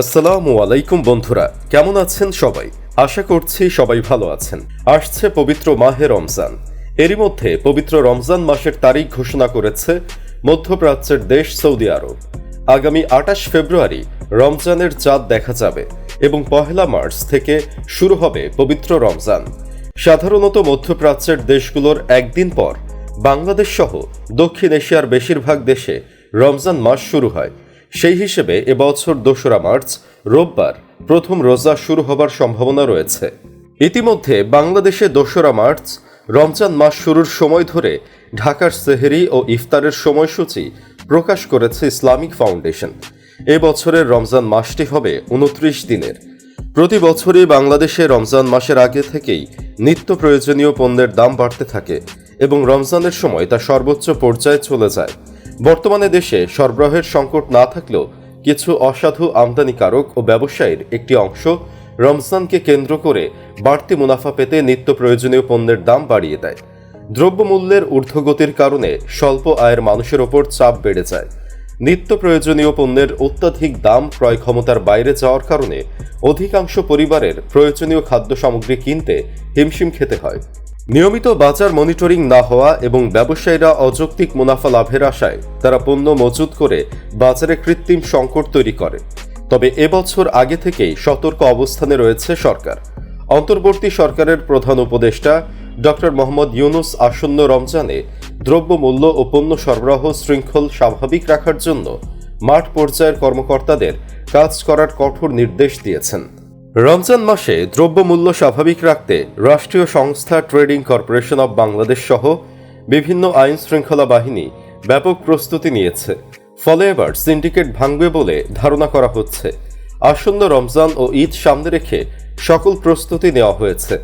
আসসালামু আলাইকুম বন্ধুরা, কেমন আছেন সবাই? আশা করছি সবাই ভালো আছেন। আসছে পবিত্র মাহে রমজান। এরই মধ্যে পবিত্র রমজান মাসের তারিখ ঘোষণা করেছে মধ্যপ্রাচ্যের দেশ সৌদি আরব। আগামী আটাশ ফেব্রুয়ারি রমজানের চাঁদ দেখা যাবে এবং পহেলা মার্চ থেকে শুরু হবে পবিত্র রমজান। সাধারণত মধ্যপ্রাচ্যের দেশগুলোর একদিন পর বাংলাদেশ সহ দক্ষিণ এশিয়ার বেশিরভাগ দেশে রমজান মাস শুরু হয়। সেই হিসেবে এবছর দোসরা মার্চ, রোববার, প্রথম রোজা শুরু হবার সম্ভাবনা রয়েছে। ইতিমধ্যে বাংলাদেশে দোসরা মার্চ, রমজান মাস শুরুর সময় ধরে ঢাকার সেহেরি ও ইফতারের সময়সূচি প্রকাশ করেছে ইসলামিক ফাউন্ডেশন। এ বছরের রমজান মাসটি হবে উনত্রিশ দিনের। প্রতি বছরই বাংলাদেশে রমজান মাসের আগে থেকেই নিত্য প্রয়োজনীয় পণ্যের দাম বাড়তে থাকে। এবং রমজানের সময় তা সর্বোচ্চ পর্যায়ে চলে যায়। বর্তমানে দেশে সরবরাহের সংকট না থাকলেও কিছু অসাধু আমদানিকারক ও ব্যবসায়ীর একটি অংশ রমজানকে কেন্দ্র করে বাড়তি মুনাফা পেতে নিত্য প্রয়োজনীয় পণ্যের দাম বাড়িয়ে দেয়। দ্রব্যমূল্যের ঊর্ধ্বগতির কারণে স্বল্প আয়ের মানুষের ওপর চাপ বেড়ে যায়। নিত্য প্রয়োজনীয় পণ্যের অত্যাধিক দাম ক্রয় ক্ষমতার বাইরে যাওয়ার কারণে অধিকাংশ পরিবারের প্রয়োজনীয় খাদ্য সামগ্রী কিনতে হিমশিম খেতে হয়। নিয়মিত বাজার মনিটরিং না হওয়া এবং ব্যবসায়ীরা অযৌক্তিক মুনাফা লাভের আশায় তারা পণ্য মজুত করে বাজারে কৃত্রিম সংকট তৈরি করে। তবে এবছর আগে থেকেই সতর্ক অবস্থানে রয়েছে সরকার। অন্তর্বর্তী সরকারের প্রধান উপদেষ্টা ডক্টর মোহাম্মদ ইউনুস আসন্ন রমজানে দ্রব্যমূল্য ও পণ্য সরবরাহ শৃঙ্খল স্বাভাবিক রাখার জন্য মাঠ পর্যায়ের কর্মকর্তাদের কাজ করার কঠোর নির্দেশ দিয়েছেন। রমজান মাসে দ্রব্যমূল্য স্বাভাবিক রাখতে রাষ্ট্রীয় সংস্থা ট্রেডিং কর্পোরেশন অব বাংলাদেশ সহ বিভিন্ন আইন শৃঙ্খলা বাহিনী ব্যাপক প্রস্তুতি নিয়েছে। ফলে এবার সিন্ডিকেট ভাঙবে বলে ধারণা করা হচ্ছে। আসন্ন রমজান ও ঈদ সামনে রেখে সকল প্রস্তুতি নেওয়া হয়েছে।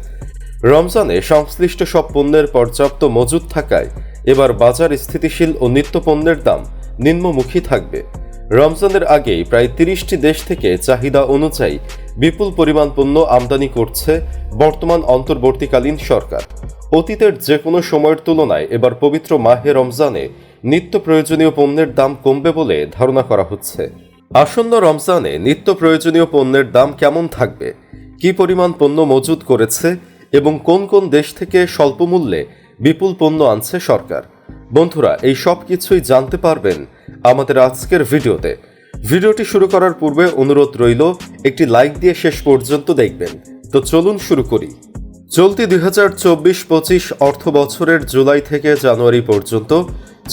রমজানে সংশ্লিষ্ট সব পণ্যের পর্যাপ্ত মজুদ থাকায় এবার বাজার স্থিতিশীল ও নিত্য পণ্যের দাম নিম্নমুখী থাকবে। রমজানের আগেই প্রায় তিরিশটি দেশ থেকে চাহিদা অনুযায়ী বিপুল পরিমাণ পণ্য আমদানি করছে বর্তমান অন্তর্বর্তীকালীন সরকার। অতীতের যে কোনো সময়ের তুলনায় এবার পবিত্র মাহে রমজানে নিত্য প্রয়োজনীয় পণ্যের দাম কমবে বলে ধারণা করা হচ্ছে। আসন্ন রমজানে নিত্য প্রয়োজনীয় পণ্যের দাম কেমন থাকবে? কি পরিমাণ পণ্য মজুদ করেছে? এবং কোন কোন দেশ থেকে স্বল্প মূল্যে বিপুল পণ্য আনছে সরকার? বন্ধুরা, এই সব কিছুই জানতে পারবেন আমাদের আজকের ভিডিওতে। ভিডিওটি শুরু করার পূর্বে অনুরোধ রইল, একটি লাইক দিয়ে শেষ পর্যন্ত দেখবেন। তো চলুন শুরু করি। চলতি দুই হাজার চব্বিশ পঁচিশ অর্থ বছরের জুলাই থেকে জানুয়ারি পর্যন্ত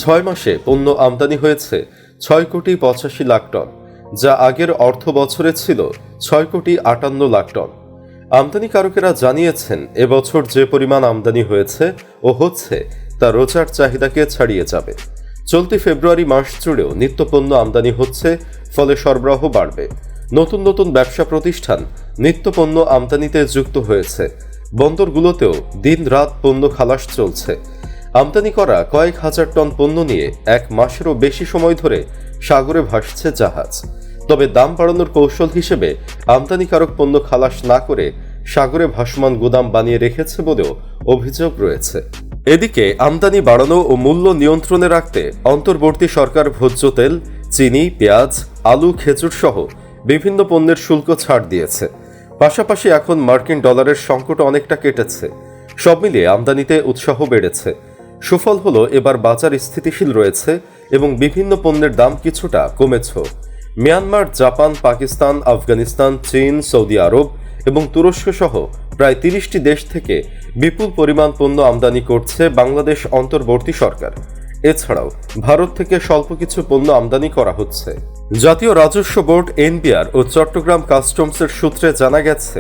ছয় মাসে পণ্য আমদানি হয়েছে ছয় কোটি পঁচাশি লাখ টন, যা আগের অর্থ বছরে ছিল ছয় কোটি আটান্ন লাখ টন। আমদানিকারকেরা জানিয়েছেন, এবছর যে পরিমাণ আমদানি হয়েছে ও হচ্ছে তা রোজার চাহিদাকে ছাড়িয়ে যাবে। চলতি ফেব্রুয়ারি মাস জুড়েও নিত্যপণ্য আমদানি হচ্ছে, ফলে সরবরাহ বাড়বে। নতুন নতুন ব্যবসা প্রতিষ্ঠান নিত্যপণ্য আমদানিতে যুক্ত হয়েছে। বন্দরগুলোতেও দিন রাত পণ্য খালাস চলছে। আমদানি করা কয়েক হাজার টন পণ্য নিয়ে এক মাসেরও বেশি সময় ধরে সাগরে ভাসছে জাহাজ। তবে দাম বাড়ানোর কৌশল হিসেবে আমদানিকারক পণ্য খালাস না করে সাগরে ভাসমান গুদাম বানিয়ে রেখেছে বলেও অভিযোগ রয়েছে। এদিকে আমদানি বাড়ানো ও মূল্য নিয়ন্ত্রণে রাখতে অন্তর্বর্তী সরকার ভোজ্য তেল, চিনি, পেঁয়াজ, আলু, খেজুর সহ বিভিন্ন পণ্যের শুল্ক ছাড় দিয়েছে। পাশাপাশি এখন মার্কিন ডলারের সংকট অনেকটা কেটেছে। সব মিলিয়ে আমদানিতে উৎসাহ বেড়েছে। সুফল হলো এবার বাজার স্থিতিশীল রয়েছে এবং বিভিন্ন পণ্যের দাম কিছুটা কমেছে। মিয়ানমার, জাপান, পাকিস্তান, আফগানিস্তান, চীন, সৌদি আরব এবং তুরস্ক সহ প্রায় তিরিশটি দেশ থেকে বিপুল পরিমাণ পণ্য আমদানি করছে বাংলাদেশ অন্তর্বর্তী সরকার। এছাড়াও ভারত থেকে স্বল্প কিছু পণ্য আমদানি করা হচ্ছে। জাতীয় রাজস্ব বোর্ড এনবিআর ও চট্টগ্রাম কাস্টমসের সূত্রে জানা গেছে,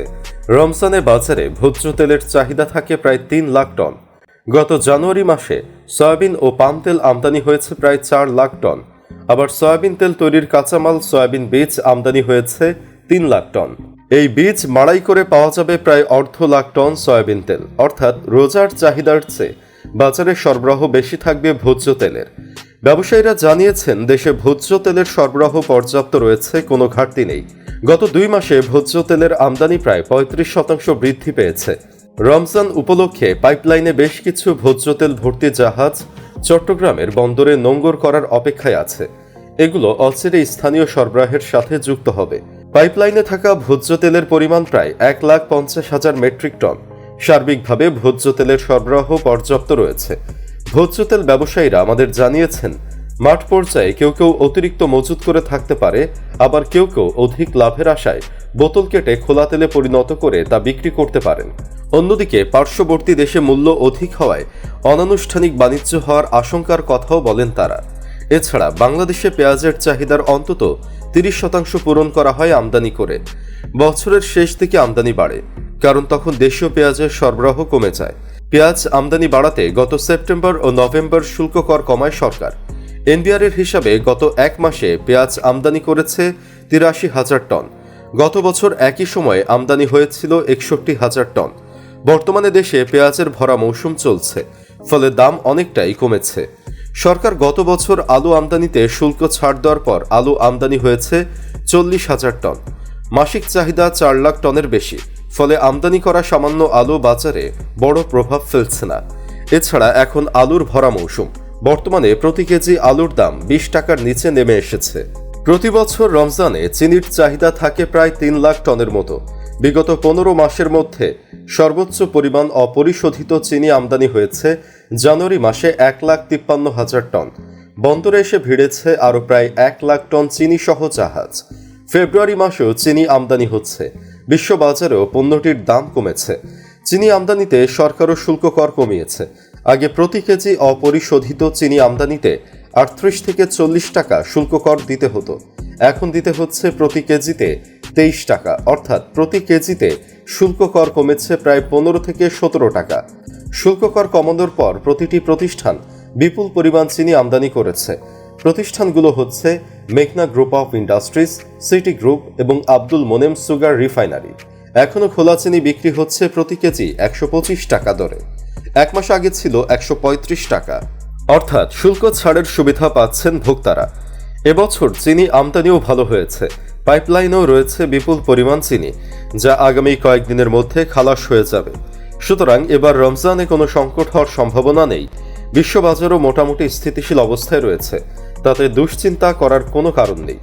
রমজানে বাজারে ভোজ্য তেলের চাহিদা থাকে প্রায় তিন লাখ টন। গত জানুয়ারি মাসে সয়াবিন ও পাম তেল আমদানি হয়েছে প্রায় চার লাখ টন। আবার সয়াবিন তেল তৈরির কাঁচামাল, সয়াবিন বীজ আমদানি হয়েছে তিন লাখ টন। এই বীজ মাড়াই করে পাওয়া যাবে প্রায় অর্ধ লাখ টন সয়াবিন তেল। অর্থাৎ রোজার চাহিদার চেয়ে বাজারে সরবরাহ বেশি থাকবে ভোজ্য তেলের। ব্যবসায়ীরা জানিয়েছেন, দেশে ভোজ্য তেলের সরবরাহ পর্যাপ্ত রয়েছে, কোনো ঘাটতি নেই। গত দুই মাসে ভোজ্য তেলের আমদানি প্রায় পঁয়ত্রিশ শতাংশ বৃদ্ধি পেয়েছে। রমজান উপলক্ষে পাইপলাইনে বেশ কিছু ভোজ্য তেল ভর্তি জাহাজ চট্টগ্রামের বন্দরে নোঙ্গর করার অপেক্ষায় আছে। এগুলো অচিরে স্থানীয় সরবরাহের সাথে যুক্ত হবে। পাইপলাইনে থাকা ভোজ্য তেলের পরিমাণ প্রায় এক লাখ পঞ্চাশ হাজার মেট্রিক টন। সার্বিকভাবে ভোজ্য তেলের সরবরাহ পর্যাপ্ত রয়েছে। ভোজ্য তেল ব্যবসায়ীরা আমাদের জানিয়েছেন, মাঠ পর্যায়ে কেউ কেউ অতিরিক্ত মজুত করে থাকতে পারে, আবার কেউ কেউ অধিক লাভের আশায় বোতল কেটে খোলা তেলে পরিণত করে তা বিক্রি করতে পারেন। অন্যদিকে পার্শ্ববর্তী দেশে মূল্য অধিক হওয়ায় অনানুষ্ঠানিক বাণিজ্য হওয়ার আশঙ্কার কথাও বলেন তারা। এছাড়া বাংলাদেশে পেঁয়াজের চাহিদার অন্তত তিরিশ শতাংশ পূরণ করা হয় আমদানি করে। বছরের শেষ দিকে আমদানি বাড়ে, কারণ তখন দেশীয় পেঁয়াজের সরবরাহ কমে যায়। পেঁয়াজ আমদানি বাড়াতে গত সেপ্টেম্বর ও নভেম্বর শুল্ক কর কমায় সরকার। এনবিআরের হিসাবে গত এক মাসে পেঁয়াজ আমদানি করেছে তিরাশি হাজার টন। গত বছর একই সময়ে আমদানি হয়েছিল একষট্টি হাজার টন। বর্তমানে দেশে পেঁয়াজের ভরা মৌসুম চলছে, ফলে দাম অনেকটাই কমেছে। সরকার গত বছর আলু আমদানিতে শুল্ক ছাড় দেওয়ার পর আলু আমদানি হয়েছে চল্লিশ হাজার টন। মাসিক চাহিদা চার লাখ টনের বেশি। ফলে আমদানি করা সামান্য আলু বাজারে বড় প্রভাব ফেলছে না। এছাড়া এখন আলুর ভরা মৌসুম। বর্তমানে প্রতি কেজি আলুর দাম বিশ টাকার নিচে নেমে এসেছে। প্রতি বছর রমজানে চিনির চাহিদা থাকে প্রায় তিন লাখ টনের মতো। বিগত পনেরো মাসের মধ্যে সর্বোচ্চ পরিমাণ অপরিশোধিত চিনি আমদানি হয়েছে। জানুয়ারি মাসে এক লাখ তিপ্পান্ন হাজার টন। বন্দরে এসে ভিড়েছে আরও প্রায় এক লাখ টন চিনি সহ জাহাজ। ফেব্রুয়ারি মাসেও চিনি আমদানি হচ্ছে। বিশ্ববাজারেও পণ্যটির দাম কমেছে। চিনি আমদানিতে সরকারও শুল্ক কর কমিয়েছে। আগে প্রতি কেজি অপরিশোধিত চিনি আমদানিতে আটত্রিশ থেকে চল্লিশ টাকা শুল্ক কর দিতে হতো। এখন দিতে হচ্ছে প্রতি কেজিতে তেইশ টাকা। অর্থাৎ প্রতি কেজিতে শুল্ক কর কমেছে প্রায় পনেরো থেকে সতেরো টাকা। শুল্ক কর কমানোর পর প্রতিটি প্রতিষ্ঠান বিপুল পরিমাণ চিনি আমদানি করেছে। প্রতিষ্ঠানগুলো হচ্ছে মেঘনা group of industries, city group এবং আব্দুল মোনেম সুগার রিফাইনারি। এখনও খোলা চিনি বিক্রি হচ্ছে প্রতি কেজি একশো পঁচিশ টাকা দরে। এক মাস আগে ছিল একশো পঁয়ত্রিশ টাকা। অর্থাৎ শুল্ক ছাড়ের সুবিধা পাচ্ছেন ভোক্তারা। এবছর চিনি আমদানিও ভালো হয়েছে। পাইপলাইনেও রয়েছে বিপুল পরিমাণ চিনি, যা আগামী কয়েকদিনের মধ্যে খালাস হয়ে যাবে। সুতরাং এবার রমজানে কোনো সংকট হওয়ার সম্ভাবনা নেই। বিশ্ববাজারও মোটামুটি স্থিতিশীল অবস্থায় রয়েছে। তাতে দুশ্চিন্তা করার কোনো কারণ নেই।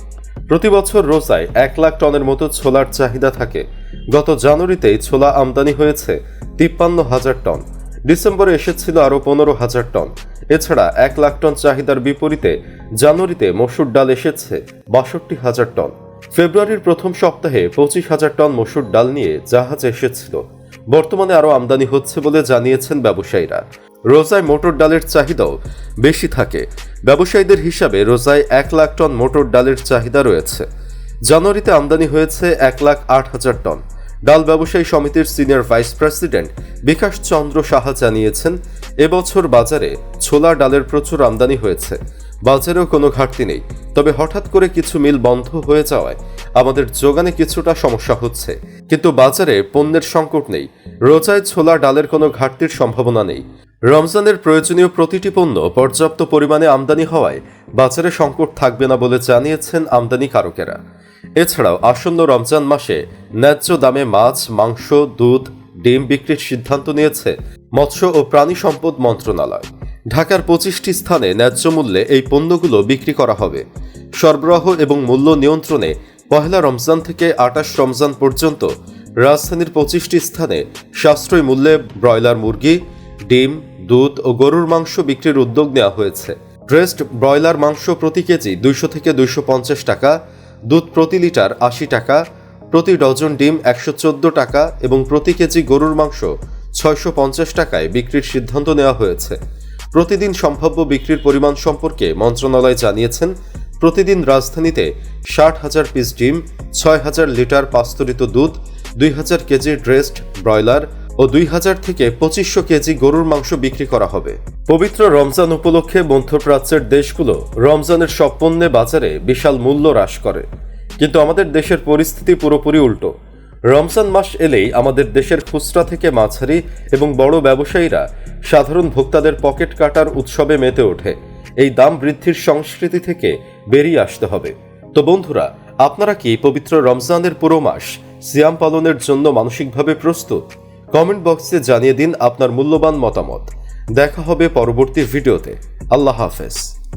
প্রতি বছর রোজায় এক লাখ টনের মতো ছোলার চাহিদা থাকে। গত জানুয়ারিতেই ছোলা আমদানি হয়েছে তিপ্পান্ন হাজার টন। ডিসেম্বরে এসেছিল আরও পনেরো হাজার টন। এছাড়া এক লাখ টন চাহিদার বিপরীতে জানুয়ারিতে মসুর ডাল এসেছে বাষট্টি হাজার টন। ফেব্রুয়ারির প্রথম সপ্তাহে পঁচিশ হাজার টন মসুর ডাল নিয়ে জাহাজ এসেছিল। বর্তমানে আরও আমদানি হচ্ছে বলে জানিয়েছেন ব্যবসায়ীরা। রোজায় মোটর ডালের চাহিদাও বেশি থাকে। ব্যবসায়ীদের হিসাবে রোজায় এক লাখ টন মোটর ডালের চাহিদা রয়েছে। জানুয়ারিতে আমদানি হয়েছে এক লাখ আট হাজার টন। ডাল ব্যবসায়ী সমিতির senior vice president Bikash Chandra Saha জানিয়েছেন, এবছর বাজারে ছোলা ডালের প্রচুর আমদানি হয়েছে। বাজারেও কোনো ঘাটতি নেই। তবে হঠাৎ করে কিছু মিল বন্ধ হয়ে যাওয়ায় আমাদের যোগানে কিছুটা সমস্যা হচ্ছে। কিন্তু বাজারে পণ্যের সংকট নেই। রোজায় ছোলা ডালের কোনো ঘাটতির সম্ভাবনা নেই। রমজানের প্রয়োজনীয় প্রতিটি পণ্য পর্যাপ্ত পরিমাণে আমদানি হওয়ায় বাজারে সংকট থাকবে না বলে জানিয়েছেন আমদানিকারকেরা এছাড়াও আসন্ন রমজান মাসে ন্যায্য দামে মাছ, মাংস, দুধ, ডিম বিক্রির সিদ্ধান্ত নিয়েছে মৎস্য ও প্রাণী সম্পদ মন্ত্রণালয়। ঢাকার পঁচিশটি স্থানে ন্যায্য মূল্যে এই পণ্যগুলো বিক্রি করা হবে। সরবরাহ এবং মূল্য নিয়ন্ত্রণে পহেলা রমজান থেকে আটাশ রমজান পর্যন্ত রাজধানীর পঁচিশটি স্থানে সাশ্রয়ী মূল্যে ব্রয়লার মুরগি, ডিম, দুধ ও গরুর মাংস বিক্রির উদ্যোগ নেওয়া হয়েছে। ড্রেসড ব্রয়লার মাংস প্রতি কেজি দুইশো থেকে দুইশো পঞ্চাশ টাকা, দুধ প্রতি লিটার আশি টাকা, প্রতি ডজন ডিম একশো চোদ্দ টাকা এবং প্রতি কেজি গরুর মাংস ছয়শো পঞ্চাশ টাকায় বিক্রির সিদ্ধান্ত নেওয়া হয়েছে। প্রতিদিন সম্ভাব্য বিক্রির পরিমাণ সম্পর্কে মন্ত্রণালয় জানিয়েছেন, প্রতিদিন রাজধানীতে ষাট হাজার পিস ডিম, ছয় হাজার লিটার পাস্তরিত দুধ, দুই হাজার কেজি ড্রেসড ব্রয়লার ও দুই হাজার থেকে পঁচিশশো কেজি গরুর মাংস বিক্রি করা হবে। পবিত্র রমজান উপলক্ষে মধ্যপ্রাচ্যের দেশগুলো রমজানের সব পণ্যে বাজারে বিশাল মূল্য হ্রাস করে। কিন্তু আমাদের দেশের পরিস্থিতি পুরোপুরি উল্টো। রমজান মাস এলেই আমাদের দেশের খুচরা থেকে মাঝারি এবং বড় ব্যবসায়ীরা সাধারণ ভোক্তাদের পকেট কাটার উৎসবে মেতে ওঠে। এই দাম বৃদ্ধির সংস্কৃতি থেকে বেরিয়ে আসতে হবে। তো বন্ধুরা, আপনারা কি পবিত্র রমজানের পুরো মাস সিয়াম পালনের জন্য মানসিকভাবে প্রস্তুত? কমেন্ট বক্সে জানিয়ে দিন আপনার মূল্যবান মতামত। দেখা হবে পরবর্তী ভিডিওতে। আল্লাহ হাফেজ।